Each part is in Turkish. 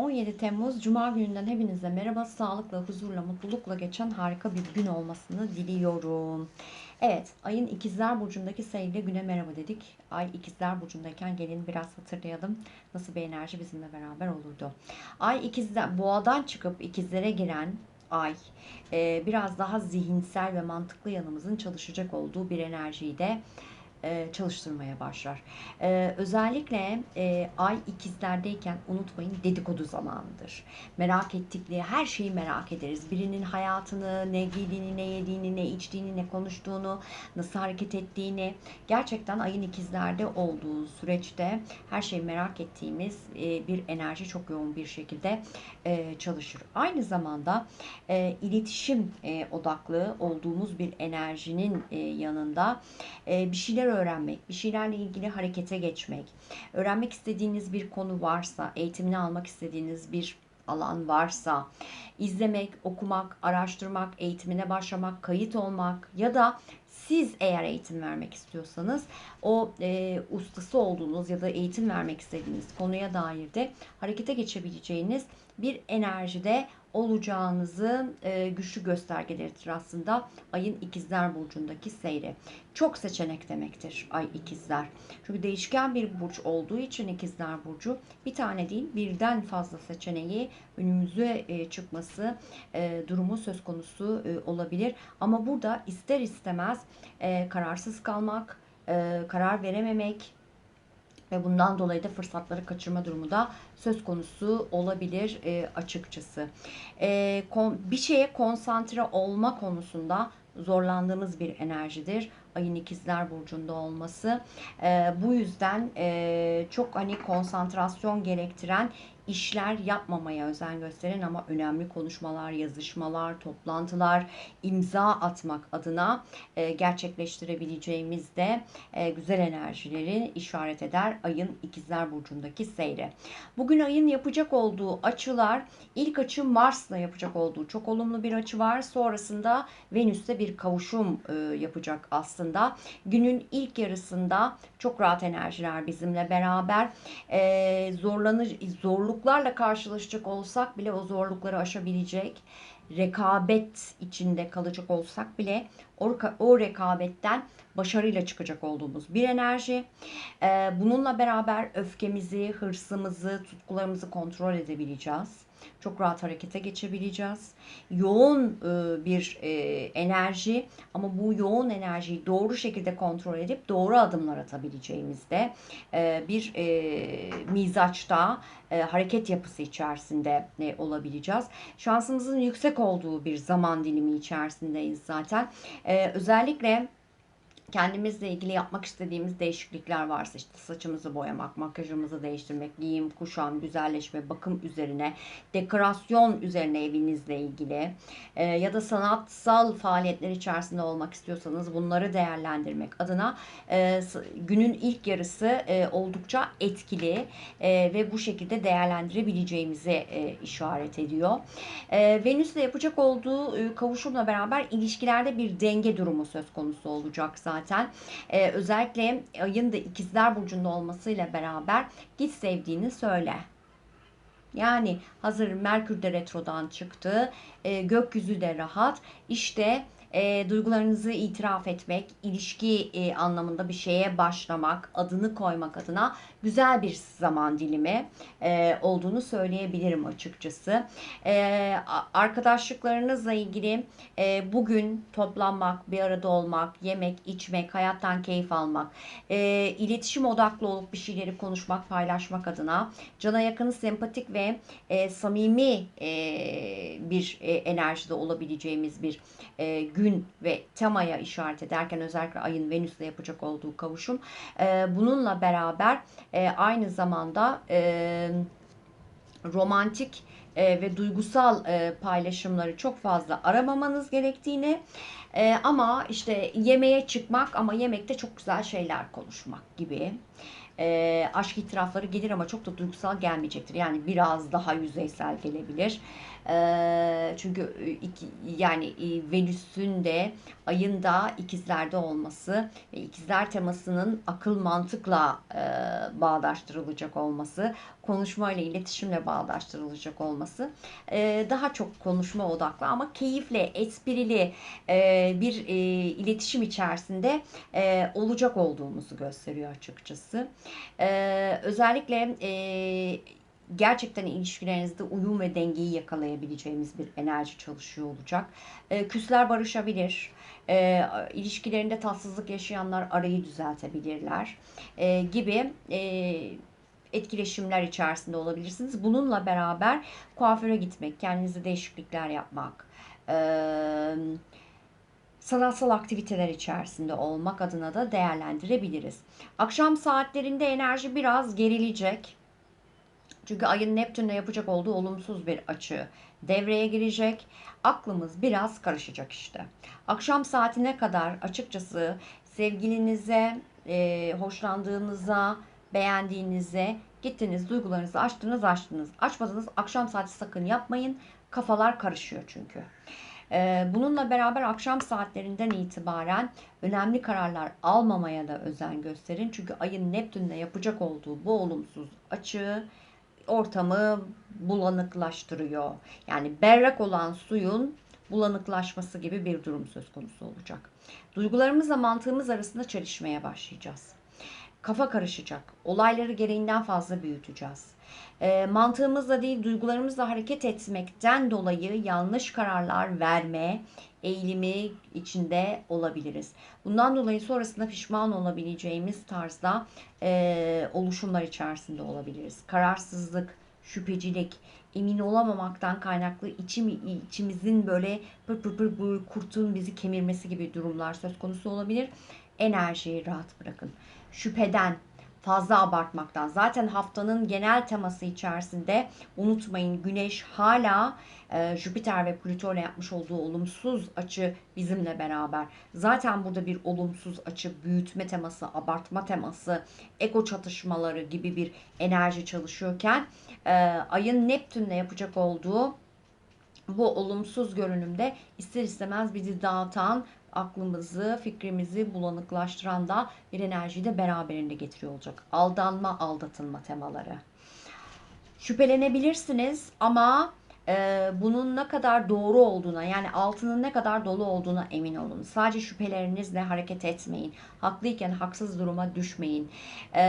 17 Temmuz Cuma gününden hepinize merhaba. Sağlıkla, huzurla, mutlulukla geçen harika bir gün olmasını diliyorum. Evet, ayın ikizler burcundaki seyirle güne merhaba dedik. Ay ikizler burcundayken gelin biraz hatırlayalım nasıl bir enerji bizimle beraber olurdu. Ay ikizler, boğadan çıkıp ikizlere giren ay biraz daha zihinsel ve mantıklı yanımızın çalışacak olduğu bir enerjiyi de e, çalıştırmaya başlar. E, özellikle e, ay ikizlerdeyken unutmayın dedikodu zamanıdır. Merak ettikleri her şeyi merak ederiz. Birinin hayatını, ne giydiğini, ne yediğini, içtiğini, ne konuştuğunu, nasıl hareket ettiğini gerçekten ayın ikizlerde olduğu süreçte her şeyi merak ettiğimiz e, bir enerji çok yoğun bir şekilde e, çalışır. Aynı zamanda e, iletişim odaklı olduğumuz bir enerjinin yanında bir şeyler öğrenmek, bir şeylerle ilgili harekete geçmek, öğrenmek istediğiniz bir konu varsa, eğitimini almak istediğiniz bir alan varsa, izlemek, okumak, araştırmak, eğitimine başlamak, kayıt olmak ya da siz eğer eğitim vermek istiyorsanız o e, ustası olduğunuz ya da eğitim vermek istediğiniz konuya dair de harekete geçebileceğiniz bir enerjide olacağınızın e, güçlü göstergeleridir aslında ayın ikizler burcundaki seyri. Çok seçenek demektir ay ikizler. Çünkü değişken bir burç olduğu için ikizler burcu bir tane değil birden fazla seçeneği önümüze e, çıkması e, durumu söz konusu e, olabilir. Ama burada ister istemez e, kararsız kalmak, e, karar verememek, ve bundan dolayı da fırsatları kaçırma durumu da söz konusu olabilir e, açıkçası. E, kon, bir şeye konsantre olma konusunda zorlandığımız bir enerjidir. Ayın ikizler burcunda olması. E, bu yüzden e, çok hani konsantrasyon gerektiren işler yapmamaya özen gösterin ama önemli konuşmalar, yazışmalar, toplantılar, imza atmak adına e, gerçekleştirebileceğimiz de e, güzel enerjileri işaret eder ayın ikizler burcundaki seyri. Bugün ayın yapacak olduğu açılar ilk açı Mars'la yapacak olduğu çok olumlu bir açı var. Sonrasında Venüs'te bir kavuşum e, yapacak aslında. Günün ilk yarısında çok rahat enerjiler bizimle beraber e, zorlanır zorluklarla karşılaşacak olsak bile o zorlukları aşabilecek rekabet içinde kalacak olsak bile o, rekabetten başarıyla çıkacak olduğumuz bir enerji. Bununla beraber öfkemizi, hırsımızı, tutkularımızı kontrol edebileceğiz. Çok rahat harekete geçebileceğiz. Yoğun e, bir e, enerji ama bu yoğun enerjiyi doğru şekilde kontrol edip doğru adımlar atabileceğimiz de e, bir mizaçta hareket yapısı içerisinde olabileceğiz. Şansımızın yüksek olduğu bir zaman dilimi içerisindeyiz zaten. Özellikle kendimizle ilgili yapmak istediğimiz değişiklikler varsa işte saçımızı boyamak, makyajımızı değiştirmek, giyim, kuşam, güzelleşme, bakım üzerine, dekorasyon üzerine evinizle ilgili e, ya da sanatsal faaliyetler içerisinde olmak istiyorsanız bunları değerlendirmek adına e, günün ilk yarısı e, oldukça etkili e, ve bu şekilde değerlendirebileceğimizi e, işaret ediyor. E, Venüs'le yapacak olduğu e, kavuşumla beraber ilişkilerde bir denge durumu söz konusu olacak zaten zaten. Ee, özellikle ayın da ikizler burcunda olmasıyla beraber git sevdiğini söyle. Yani hazır Merkür de retrodan çıktı. E, gökyüzü de rahat. İşte e, duygularınızı itiraf etmek, ilişki e, anlamında bir şeye başlamak, adını koymak adına güzel bir zaman dilimi e, olduğunu söyleyebilirim açıkçası. E, arkadaşlıklarınızla ilgili e, bugün toplanmak, bir arada olmak, yemek, içmek, hayattan keyif almak, e, iletişim odaklı olup bir şeyleri konuşmak, paylaşmak adına cana yakın, sempatik ve e, samimi e, bir e, enerjide olabileceğimiz bir e, gün gün ve temaya işaret ederken özellikle ayın Venüs'le yapacak olduğu kavuşum e, bununla beraber e, aynı zamanda e, romantik ve duygusal paylaşımları çok fazla aramamanız gerektiğini ama işte yemeğe çıkmak ama yemekte çok güzel şeyler konuşmak gibi e, aşk itirafları gelir ama çok da duygusal gelmeyecektir. Yani biraz daha yüzeysel gelebilir. Çünkü iki, yani e, Venüs'ün de ayın da ikizlerde olması ve ikizler temasının akıl mantıkla bağdaştırılacak olması konuşma ile iletişimle bağdaştırılacak olması daha çok konuşma odaklı ama keyifle, esprili bir iletişim içerisinde olacak olduğumuzu gösteriyor açıkçası. Özellikle gerçekten ilişkilerinizde uyum ve dengeyi yakalayabileceğimiz bir enerji çalışıyor olacak. E, küsler barışabilir. E, ilişkilerinde tatsızlık yaşayanlar arayı düzeltebilirler. E, gibi e, etkileşimler içerisinde olabilirsiniz. Bununla beraber kuaföre gitmek, kendinize değişiklikler yapmak, e, sanatsal aktiviteler içerisinde olmak adına da değerlendirebiliriz. Akşam saatlerinde enerji biraz gerilecek. Çünkü ayın Neptün'le yapacak olduğu olumsuz bir açı devreye girecek. Aklımız biraz karışacak işte. Akşam saatine kadar açıkçası sevgilinize, e, hoşlandığınıza, beğendiğinize gittiniz, duygularınızı açtınız, açtınız. Açmadınız, akşam saati sakın yapmayın. Kafalar karışıyor çünkü. Ee, bununla beraber akşam saatlerinden itibaren önemli kararlar almamaya da özen gösterin. Çünkü ayın Neptün'le yapacak olduğu bu olumsuz açı ortamı bulanıklaştırıyor. Yani berrak olan suyun bulanıklaşması gibi bir durum söz konusu olacak. Duygularımızla mantığımız arasında çelişmeye başlayacağız. Kafa karışacak. Olayları gereğinden fazla büyüteceğiz. E, mantığımızla değil duygularımızla hareket etmekten dolayı yanlış kararlar verme eğilimi içinde olabiliriz. Bundan dolayı sonrasında pişman olabileceğimiz tarzda e, oluşumlar içerisinde olabiliriz. Kararsızlık, şüphecilik, emin olamamaktan kaynaklı içim, içimizin böyle pır pır pır, pır kurtun bizi kemirmesi gibi durumlar söz konusu olabilir. Enerjiyi rahat bırakın. Şüpheden, fazla abartmaktan. Zaten haftanın genel teması içerisinde unutmayın Güneş hala e, Jüpiter ve Plüto ile yapmış olduğu olumsuz açı bizimle beraber. Zaten burada bir olumsuz açı, büyütme teması, abartma teması, ego çatışmaları gibi bir enerji çalışıyorken e, ayın Neptünle yapacak olduğu bu olumsuz görünümde ister istemez bizi dağıtan aklımızı, fikrimizi bulanıklaştıran da bir enerjiyi de beraberinde getiriyor olacak. Aldanma, aldatılma temaları. Şüphelenebilirsiniz ama e, bunun ne kadar doğru olduğuna yani altının ne kadar dolu olduğuna emin olun. Sadece şüphelerinizle hareket etmeyin. Haklıyken haksız duruma düşmeyin. E,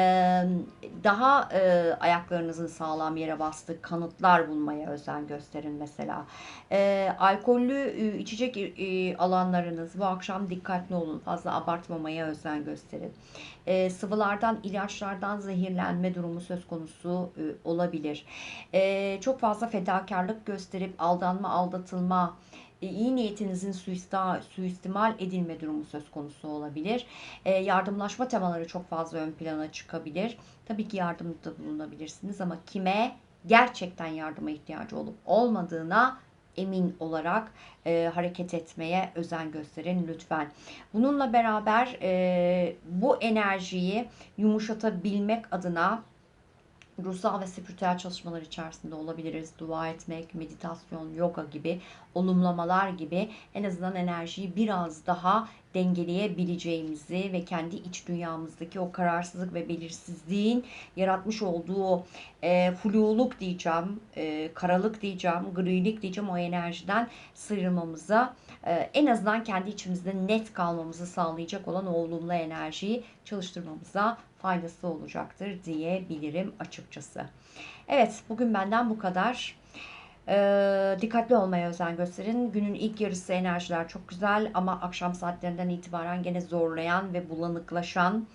daha e, ayaklarınızın sağlam yere bastığı kanıtlar bulmaya özen gösterin mesela. E, alkollü e, içecek e, alanlarınız bu akşam dikkatli olun. Fazla abartmamaya özen gösterin. E, sıvılardan, ilaçlardan zehirlenme durumu söz konusu e, olabilir. E, çok fazla fedakarlık gösterip aldanma, aldatılma, e, iyi niyetinizin suistimal edilme durumu söz konusu olabilir. E, yardımlaşma temaları çok fazla ön plana çıkabilir. Tabii ki yardımda bulunabilirsiniz ama kime gerçekten yardıma ihtiyacı olup olmadığına emin olarak e, hareket etmeye özen gösterin lütfen. Bununla beraber e, bu enerjiyi yumuşatabilmek adına ruhsal ve spiritüel çalışmalar içerisinde olabiliriz. Dua etmek, meditasyon, yoga gibi, olumlamalar gibi en azından enerjiyi biraz daha dengeleyebileceğimizi ve kendi iç dünyamızdaki o kararsızlık ve belirsizliğin yaratmış olduğu e, fluluk diyeceğim, e, karalık diyeceğim, grilik diyeceğim o enerjiden sıyrılmamıza e, en azından kendi içimizde net kalmamızı sağlayacak olan o olumlu enerjiyi çalıştırmamıza faydası olacaktır diyebilirim açıkçası. Evet bugün benden bu kadar. Ee, dikkatli olmaya özen gösterin. Günün ilk yarısı enerjiler çok güzel ama akşam saatlerinden itibaren gene zorlayan ve bulanıklaşan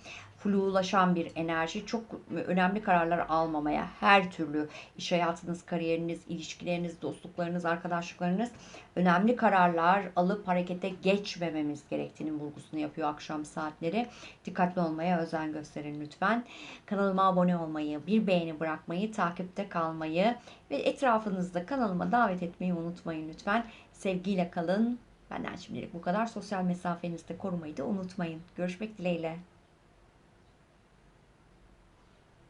flulaşan bir enerji. Çok önemli kararlar almamaya, her türlü iş hayatınız, kariyeriniz, ilişkileriniz, dostluklarınız, arkadaşlıklarınız önemli kararlar alıp harekete geçmememiz gerektiğinin vurgusunu yapıyor akşam saatleri. Dikkatli olmaya özen gösterin lütfen. Kanalıma abone olmayı, bir beğeni bırakmayı, takipte kalmayı ve etrafınızda kanalıma davet etmeyi unutmayın lütfen. Sevgiyle kalın. Benden şimdilik bu kadar. Sosyal mesafenizi de korumayı da unutmayın. Görüşmek dileğiyle.